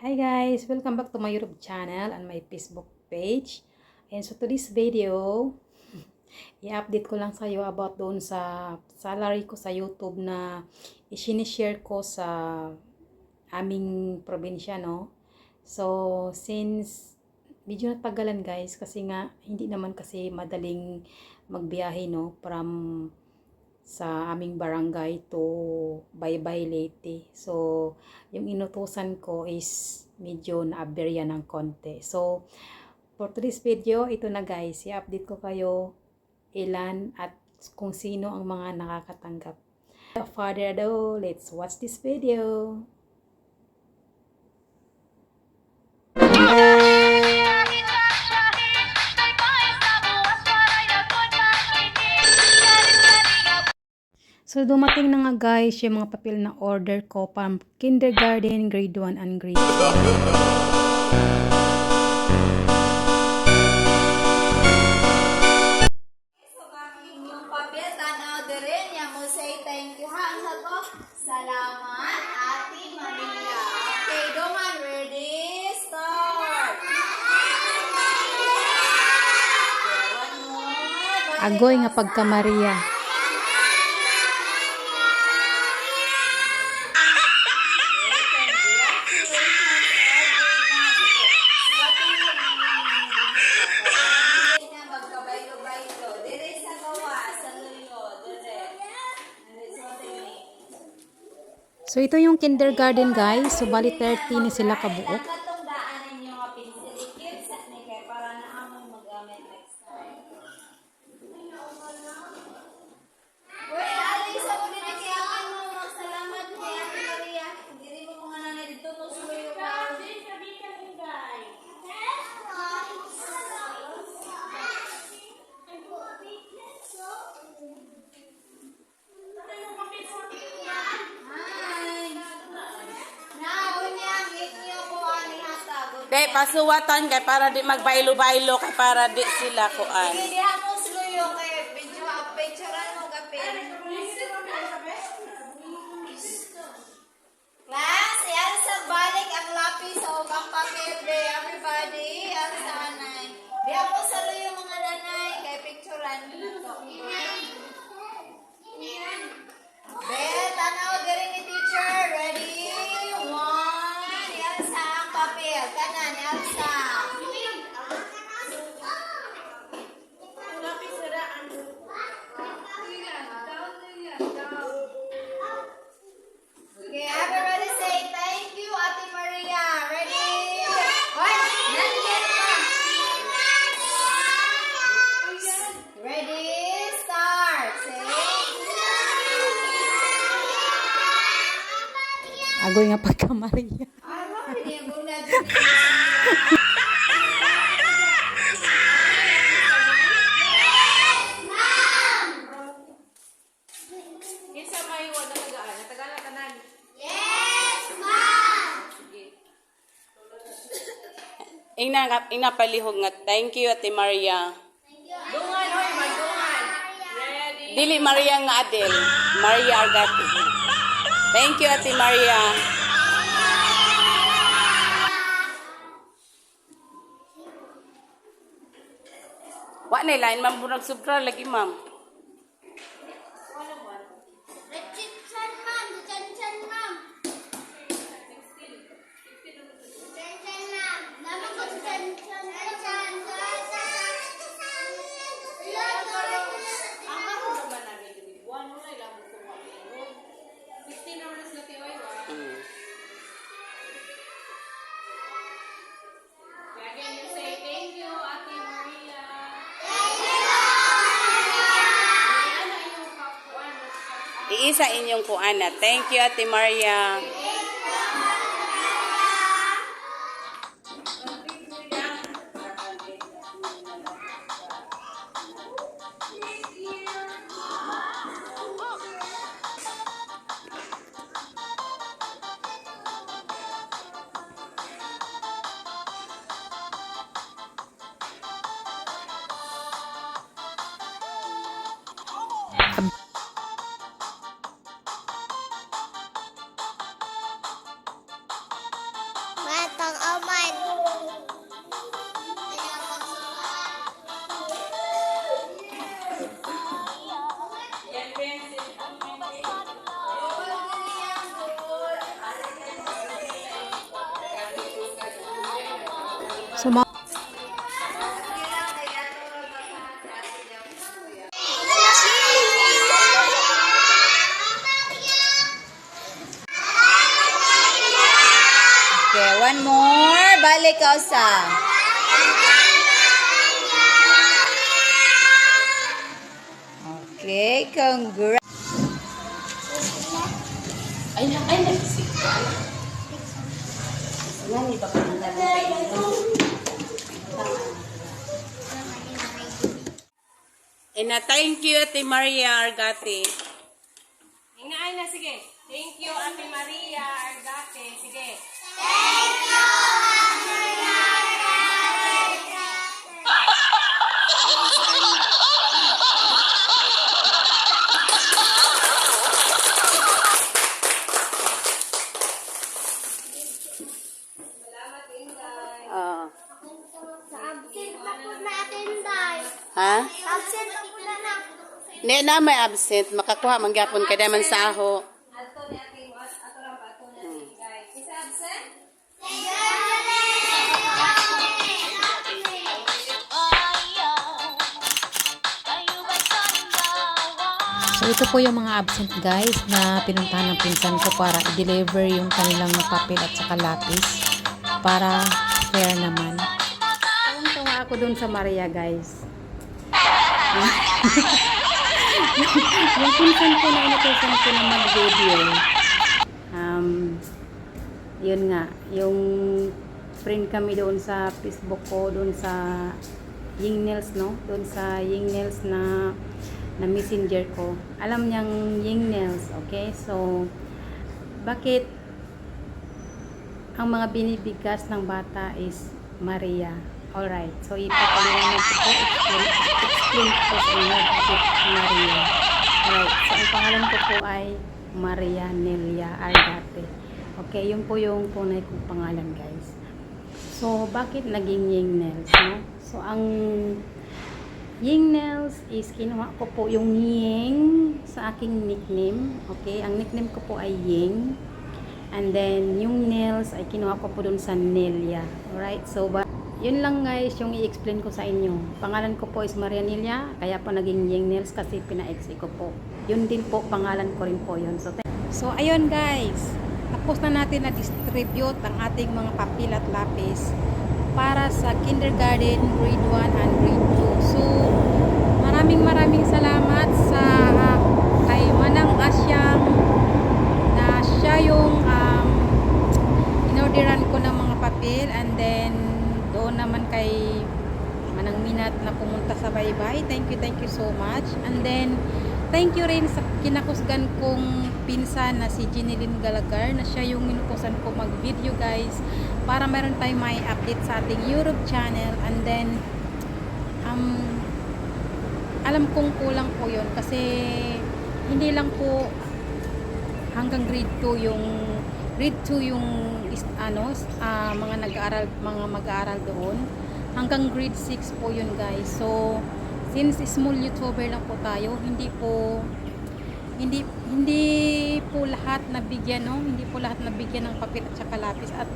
Hi guys! Welcome back to my YouTube channel and my Facebook page. And so to this video, i-update ko lang sa iyo about doon sa salary ko sa YouTube na i-share ko sa aming probinsya, no? So, since medyo natagalan guys, kasi nga hindi naman kasi madaling magbiyahe, no? From sa aming barangay to Baybay Leyte. So, yung inutusan ko is medyo naaberya ng konti. So, for today's video, ito na guys. I-update ko kayo ilan at kung sino ang mga nakakatanggap. Without further ado, let's watch this video. So, dumating na nga guys yung mga papel na order ko from kindergarten, grade 1, and grade 2. So, aking yung papel, tanaw din rin. Yan mo say thank you ha. Ang sabi ko, salamat, Ate Maria. Okay, dongan, ready, start. Agoy nga pagka Maria. So, ito yung kindergarten guys. So, bali 30 ni sila kabuok. Katong daanan yung mga pinsilikit sa ni kay para na amoy magamit next time. Uy, aling sa mo din kay akin mo magsalamat kay Ate Maria. Dili mo mga nanay dito no suyo ka. Hi. Naon yang inyo ko ani Kay pasuwatan kay para di magbailo-bailo kay para di sila kuan. Hindi mo sluyo kay video picturean mo kapin. Class, yan balik ang lapis o ang papel day everybody. Yan sa anay. Di ako sa luyo mga ma'am. Ina ina palihog nga thank you Ate Maria. Dungan, hoy, magdungan. Dili Maria nga Adel, Maria Argati. Thank you Ate Maria. Wa na line ma'am bunag sobra lagi ma'am. Richardson, ma'am. Richardson, ma'am. Richardson, ma'am. Nama ko Richardson. Richardson. Ang ako naman namin. Buwan mo na ilang ko mo. 16 naman na sila tiwai wa. Mm. Again, you say thank you, Ate Maria. Iisa inyong kuana. Thank you Ate Maria. So, ma- Okay, one more. Balik ka sa. Okay, congrats. Ay, na, ay, nagising ka. Yan, iba ka na And na thank you, Ate Maria Argate. Ingay na, sige. Thank you, Ate Maria Argate. Sige. Ah. Absent na po natin, Day. ha? Absent na po na na. Hindi na may absent. Makakuha mangyapon ka naman sa aho. Ato ni Ate Mas, ato lang pa, ato ni Ate Guys. Isa absent? So ito po yung mga absent guys na pinuntahan ng pinsan ko para i-deliver yung kanilang papel at saka lapis para fair naman. Tuwa ako dun sa Maria guys. yung pinsan ko na inutusan ko na mag-video. Um, yun nga, yung friend kami doon sa Facebook ko, doon sa Ying Nails, no? Doon sa Ying Nails na na messenger ko. Alam niyang Ying Nails, okay? So, bakit ang mga binibigas ng bata is Maria? Alright, so ipapaliwanag ko po, explain, explain ko sa inyo bakit Maria. Alright, so ang pangalan ko po ay Maria Nelia Argate. Okay, yun po yung tunay kong pangalan guys. So, bakit naging Ying Nails, no? So, ang Ying Nails is kinuha ko po yung Ying sa aking nickname. Okay, ang nickname ko po ay Ying. And then, yung nails ay kinuha ko po dun sa Nelia. Alright, so ba yun lang guys yung i-explain ko sa inyo. Pangalan ko po is Maria Nelia, kaya po naging Ying Nails kasi pina-exe ko po. Yun din po, pangalan ko rin po yun. So, so ayun guys, tapos na natin na distribute ang ating mga papel at lapis para sa kindergarten, grade 1 and grade 2. So, maraming maraming salamat sa ah, kay Manang Asyang na siya yung um, inorderan ko ng mga papel and then doon naman kay Manang Minat na pumunta sa baybay. Thank you, thank you so much. And then, thank you rin sa kinakusgan kong pinsan na si Jeneline Galagar na siya yung inutusan ko mag-video guys para meron tayong may update sa ating YouTube channel. And then um, alam kong kulang po yun kasi hindi lang po hanggang grade 2 yung grade 2 yung ano ah, mga nag-aaral mga mag-aaral doon. Hanggang grade 6 po yun guys. So since small youtuber lang po tayo hindi po hindi hindi po lahat nabigyan no hindi po lahat nabigyan ng papel at saka lapis at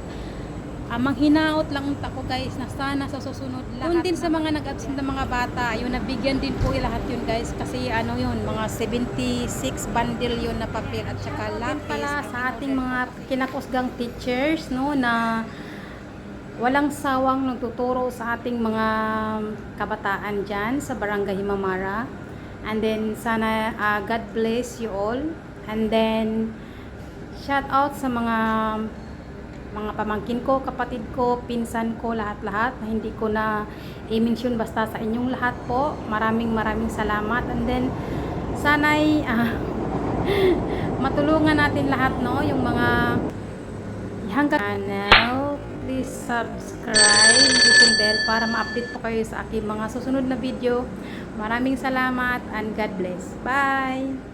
Ah, manghinaot lang ako guys na sana sa susunod lahat. Doon din sa mga nag-absent ng mga bata, yun nabigyan din po lahat yun guys kasi ano yun, mga 76 bundle yun na papel at saka lapis. pala sa ating mga kinakusgang teachers no na walang sawang nagtuturo sa ating mga kabataan dyan sa Barangay Himamara. And then sana ah, God bless you all. And then shout out sa mga mga pamangkin ko, kapatid ko, pinsan ko, lahat-lahat hindi ko na i-mention basta sa inyong lahat po. Maraming maraming salamat. And then, sana'y ah, matulungan natin lahat, no? Yung mga hanggang channel, please subscribe, hit bell para ma-update po kayo sa aking mga susunod na video. Maraming salamat and God bless. Bye!